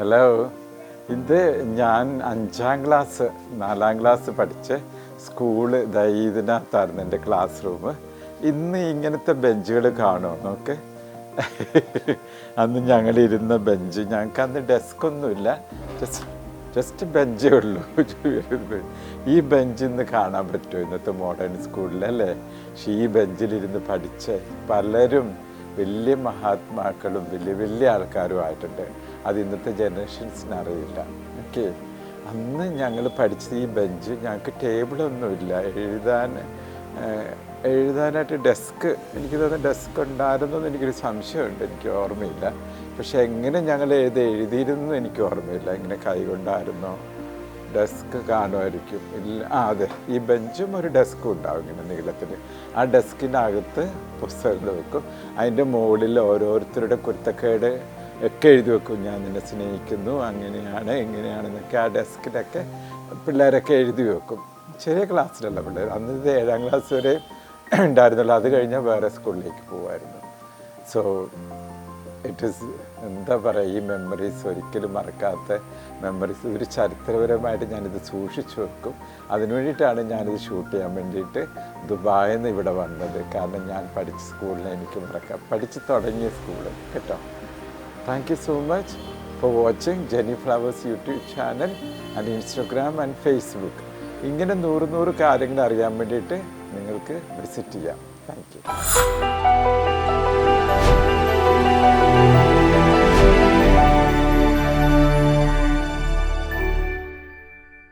Hello ഇത് ഞാൻ അഞ്ചാം ക്ലാസ് നാലാം ക്ലാസ് പഠിച്ച് സ്കൂൾ ഇതിനകത്തായിരുന്നു എന്റെ ക്ലാസ് റൂം ഇന്ന് ഇങ്ങനത്തെ ബെഞ്ചുകൾ കാണുമോ നോക്ക്. അന്ന് ഞങ്ങൾ ഇരുന്ന ബെഞ്ച് ഞങ്ങൾക്ക് അന്ന് ഡെസ്ക് ഒന്നുമില്ല. ജസ്റ്റ് ജസ്റ്റ് ബെഞ്ചേ ഉള്ളൂ. ഈ ബെഞ്ച് ഇന്ന് കാണാൻ പറ്റുമോ ഇന്നത്തെ മോഡേൺ സ്കൂളിൽ അല്ലേ? പക്ഷേ ഈ ബെഞ്ചിലിരുന്ന് പഠിച്ച പലരും വലിയ മഹാത്മാക്കളും വലിയ വലിയ ആൾക്കാരും ആയിട്ടുണ്ട് അത് ഇന്നത്തെ ജനറേഷൻസിന് അറിയില്ല. ഓക്കെ. അന്ന് ഞങ്ങൾ പഠിച്ചത് ഈ ബെഞ്ച് ഞങ്ങൾക്ക് ടേബിളൊന്നുമില്ല. എഴുതാൻ എഴുതാനായിട്ട് ഡെസ്ക് എനിക്ക് തോന്നുന്നു ഡെസ്ക് ഉണ്ടായിരുന്നു എനിക്കൊരു സംശയമുണ്ട്. എനിക്ക് ഓർമ്മയില്ല. പക്ഷെ എങ്ങനെ ഞങ്ങൾ എഴുതി എഴുതിയിരുന്നു എനിക്ക് ഓർമ്മയില്ല. ഇങ്ങനെ കൈകൊണ്ടായിരുന്നോ ഡെസ്ക് കാണുമായിരിക്കും. ഇല്ല ആ അതെ. ഈ ബെഞ്ചും ഒരു ഡെസ്കും ഉണ്ടാവും ഇങ്ങനെ നീളത്തിൽ. ആ ഡെസ്കിനകത്ത് പുസ്തകങ്ങൾ വെക്കും. അതിന്റെ മുകളിൽ ഓരോരുത്തരുടെ കുരുത്തക്കേട് ഒക്കെ എഴുതി വെക്കും. ഞാൻ നിന്നെ സ്നേഹിക്കുന്നു. അങ്ങനെയാണ് എങ്ങനെയാണെന്നൊക്കെ ആ ഡെസ്കിലൊക്കെ പിള്ളേരൊക്കെ എഴുതി വെക്കും. ചെറിയ ക്ലാസ്സിലല്ല പിള്ളേർ. അന്ന് ഇത് ഏഴാം ക്ലാസ് വരെ ഉണ്ടായിരുന്നുള്ളൂ. അത് കഴിഞ്ഞാൽ വേറെ സ്കൂളിലേക്ക് പോകുമായിരുന്നു സോ ഇറ്റ് ഈസ് എന്താ പറയുക ഈ മെമ്മറീസ് ഒരിക്കലും മറക്കാത്ത മെമ്മറീസ് ഒരു ചരിത്രപരമായിട്ട് ഞാനിത് സൂക്ഷിച്ചു വെക്കും. അതിനു വേണ്ടിയിട്ടാണ് ഞാനിത് ഷൂട്ട് ചെയ്യാൻ വേണ്ടിയിട്ട് ദുബായിൽ നിന്ന് ഇവിടെ വന്നത്. കാരണം ഞാൻ പഠിച്ച സ്കൂളിൽ എനിക്ക് മറക്കാം. പഠിച്ച് തുടങ്ങിയ സ്കൂൾ കേട്ടോ? Thank you so much for watching Jeni flowers YouTube channel and Instagram and Facebook ഇങ്ങനെ നൂറ് നൂറ് കാര്യങ്ങൾ അറിയാൻ വേണ്ടിയിട്ട് നിങ്ങൾക്ക് വിസിറ്റ് ചെയ്യാം. Thank you